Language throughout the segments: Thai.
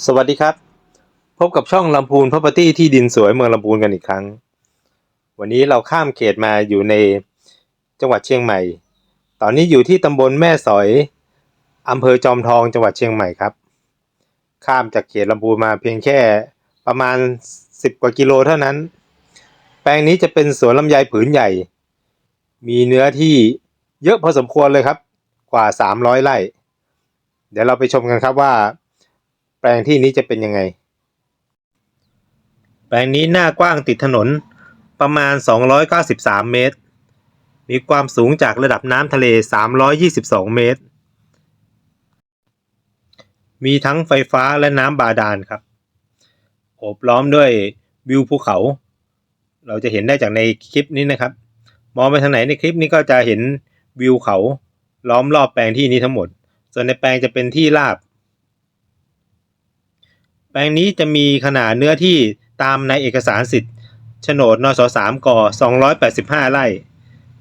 สวัสดีครับ พบกับช่องลำพูน Property ที่ดินสวยเมืองลำพูนกันอีกครั้ง วันนี้เราข้ามเขตมาอยู่ในจังหวัดเชียงใหม่ ตอนนี้อยู่ที่ตำบลแม่สอยอำเภอจอมทองจังหวัดเชียงใหม่ครับ ข้ามจากเขตลำพูนมาเพียงแค่ประมาณ 10 กว่ากิโลเท่านั้น แปลงนี้จะเป็นสวนลำไยผืนใหญ่ มีเนื้อที่เยอะพอสมควรเลยครับ กว่า 300 ไร่ เดี๋ยวเราไปชมกันครับว่า แปลงที่นี้จะเป็นยังไง แปลงนี้หน้ากว้างติดถนนประมาณ 293 เมตร มีความสูงจากระดับน้ำทะเล 322 เมตร มีทั้งไฟฟ้าและน้ำบาดาลครับ โอบล้อมด้วยวิวภูเขา เราจะเห็นได้จากในคลิปนี้นะครับ มองไปทางไหนในคลิปนี้ก็จะเห็นวิวเขาล้อมรอบแปลงที่นี้ทั้งหมด ส่วนในแปลงจะเป็นที่ราบ แปลงนี้จะมีขนาดเนื้อที่ตามในเอกสารสิทธิ์โฉนดนสสามก285 ไร่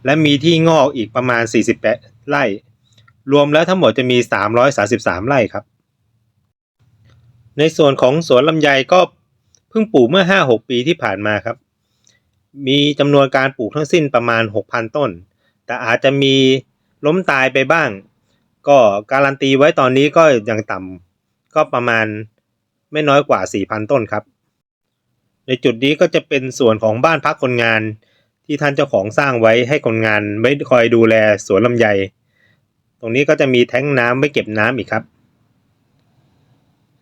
และมีที่งอกอีกประมาณ 48 ไร่ รวมแล้วทั้งหมดจะมี 333 ไร่ครับ ในส่วนของสวนลำไยก็เพิ่งปลูกเมื่อ 5-6 ปีที่ผ่านมาครับ มีจำนวนการปลูกทั้งสิ้นประมาณ 6,000 ต้น แต่อาจจะมีล้มตายไปบ้าง ก็การันตีไว้ตอนนี้ก็ยังต่ำก็ประมาณ ไม่น้อยกว่า 4,000 ต้นครับ ในจุดนี้ก็จะเป็นส่วนของบ้านพักคนงาน ที่ท่านเจ้าของสร้างไว้ให้คนงานไว้คอยดูแลสวนลำไย ตรงนี้ก็จะมีแท้งน้ำไว้เก็บน้ำอีกครับ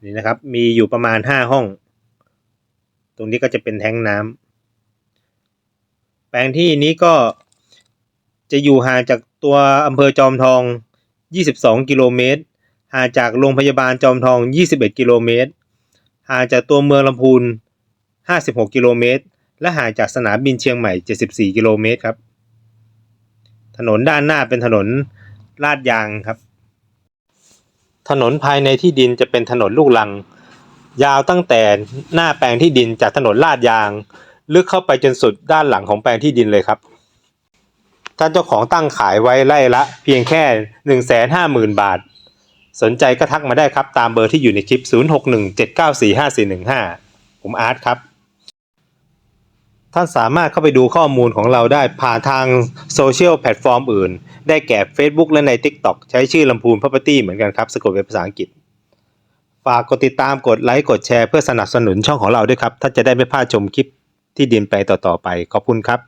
นี่นะครับมีอยู่ประมาณ 5 ห้อง ตรงนี้ก็จะเป็นแท้งน้ำแปลงที่นี้ก็จะอยู่ห่างจากตัวอำเภอจอมทอง 22 กิโลเมตร ห่างจากโรงพยาบาลจอมทอง 21 กิโลเมตร ห่างจากตัวเมืองลำพูน 56 กิโลเมตร และห่างจากสนามบินเชียงใหม่ 74 กิโลเมตรครับ ถนนด้านหน้าเป็นถนนลาดยางครับ ถนนภายในที่ดินจะเป็นถนนลูกลัง ยาวตั้งแต่หน้าแปลงที่ดินจากถนนลาดยาง ลึกเข้าไปจนสุดด้านหลังของแปลงที่ดินเลยครับ ท่านเจ้าของตั้งขายไว้ไร่ละเพียงแค่ 150,000 บาท สนใจก็ทักมาได้ครับตามเบอร์ที่อยู่ในคลิป 0617945415 ผมอาร์ตครับ ท่านสามารถเข้าไปดูข้อมูลของเราได้ผ่านทางโซเชียลแพลตฟอร์มอื่น ได้แก่ Facebook และใน TikTok ใช้ชื่อลำพูน Property เหมือนกันครับ สะกดเป็นภาษาอังกฤษ ฝากกดติดตามกดไลค์กดแชร์เพื่อสนับสนุนช่องของเราด้วยครับท่านจะได้ไม่พลาดชมคลิปที่ดินแปลงต่อๆไปขอบคุณครับ